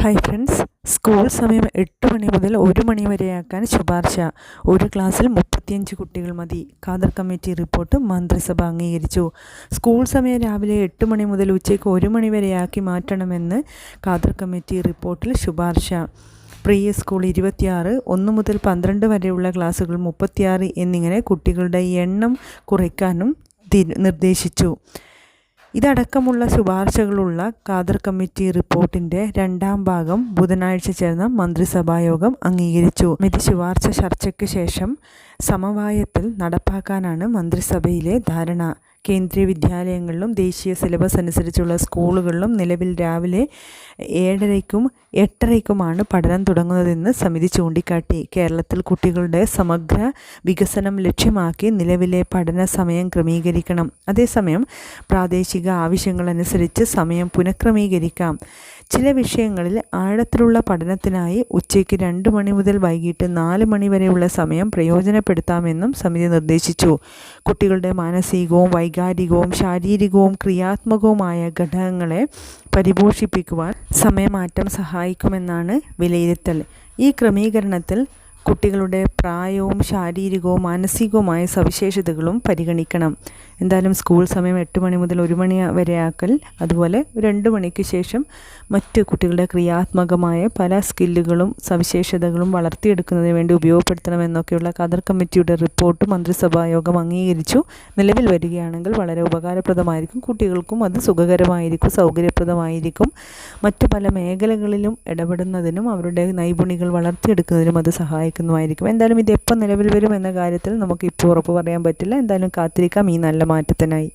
Hi friends school സമയം എട്ട് മണി മുതൽ ഒരു മണി വരെയാക്കാൻ ശുപാർശ. ഒരു ക്ലാസ്സിൽ മുപ്പത്തിയഞ്ച് കുട്ടികൾ മതി. ഖാദർ കമ്മിറ്റി റിപ്പോർട്ട് മന്ത്രിസഭ അംഗീകരിച്ചു. സ്കൂൾ സമയം രാവിലെ എട്ട് മണി മുതൽ ഉച്ചയ്ക്ക് ഒരു മണി വരെയാക്കി മാറ്റണമെന്ന് ഖാദർ കമ്മിറ്റി റിപ്പോർട്ടിൽ ശുപാർശ. പ്രീ സ്കൂൾ ഇരുപത്തിയാറ് ഒന്ന് മുതൽ പന്ത്രണ്ട് വരെയുള്ള ക്ലാസ്സുകൾ മുപ്പത്തിയാറ് എന്നിങ്ങനെ കുട്ടികളുടെ എണ്ണം കുറയ്ക്കാനും നിർദ്ദേശിച്ചു. ഇതടക്കമുള്ള ശുപാർശകളുള്ള ഖാദർ കമ്മിറ്റി റിപ്പോർട്ടിന്റെ രണ്ടാം ഭാഗം ബുധനാഴ്ച ചേർന്ന മന്ത്രിസഭായോഗം അംഗീകരിച്ചു. മിതി ശുപാർശ ചർച്ചയ്ക്ക് ശേഷം സമവായത്തിൽ നടപ്പാക്കാനാണ് മന്ത്രിസഭയിലെ ധാരണ. കേന്ദ്രീയ വിദ്യാലയങ്ങളിലും ദേശീയ സിലബസ് അനുസരിച്ചുള്ള സ്കൂളുകളിലും നിലവിൽ രാവിലെ ഏഴരയ്ക്കും എട്ടരയ്ക്കുമാണ് പഠനം തുടങ്ങുന്നതെന്ന് സമിതി ചൂണ്ടിക്കാട്ടി. കേരളത്തിൽ കുട്ടികളുടെ സമഗ്ര വികസനം ലക്ഷ്യമാക്കി നിലവിലെ പഠന സമയം ക്രമീകരിക്കണം. അതേസമയം പ്രാദേശിക ആവശ്യങ്ങളനുസരിച്ച് സമയം പുനഃക്രമീകരിക്കാം. ചില വിഷയങ്ങളിൽ ആഴത്തിലുള്ള പഠനത്തിനായി ഉച്ചയ്ക്ക് രണ്ട് മണി മുതൽ വൈകിട്ട് നാല് മണി വരെയുള്ള സമയം പ്രയോജനപ്പെടുത്താമെന്നും സമിതി നിർദ്ദേശിച്ചു. കുട്ടികളുടെ മാനസികവും വൈകാരികവും ശാരീരികവും ക്രിയാത്മകവുമായ ഘടകങ്ങളെ പരിപോഷിപ്പിക്കുവാൻ സമയമാറ്റം സഹായിക്കുമെന്നാണ് വിലയിരുത്തൽ. ഈ ക്രമീകരണത്തിൽ കുട്ടികളുടെ പ്രായവും ശാരീരികവും മാനസികവുമായ സവിശേഷതകളും പരിഗണിക്കണം. എന്തായാലും സ്കൂൾ സമയം എട്ട് മണി മുതൽ ഒരു മണി വരെ ആക്കൽ അതുപോലെ രണ്ട് മണിക്ക് ശേഷം മറ്റ് കുട്ടികളുടെ ക്രിയാത്മകമായ പല സ്കില്ലുകളും സവിശേഷതകളും വളർത്തിയെടുക്കുന്നതിന് വേണ്ടി ഉപയോഗപ്പെടുത്തണമെന്നൊക്കെയുള്ള കദർ കമ്മിറ്റിയുടെ റിപ്പോർട്ട് മന്ത്രിസഭാ യോഗം അംഗീകരിച്ചു. നിലവിൽ വരികയാണെങ്കിൽ വളരെ ഉപകാരപ്രദമായിരിക്കും. കുട്ടികൾക്കും അത് സുഖകരമായിരിക്കും സൗകര്യപ്രദമായിരിക്കും. മറ്റു പല മേഖലകളിലും ഇടപെടുന്നതിനും അവരുടെ നൈപുണികൾ വളർത്തിയെടുക്കുന്നതിനും അത് സഹായിക്കുന്നതായിരിക്കും. എന്തായാലും ഇത് എപ്പോൾ നിലവിൽ വരും എന്ന കാര്യത്തിൽ നമുക്ക് ഇപ്പോൾ ഉറപ്പ് പറയാൻ പറ്റില്ല. എന്തായാലും കാത്തിരിക്കാം. ഈ നല്ല മാറ്റത്തിനായി.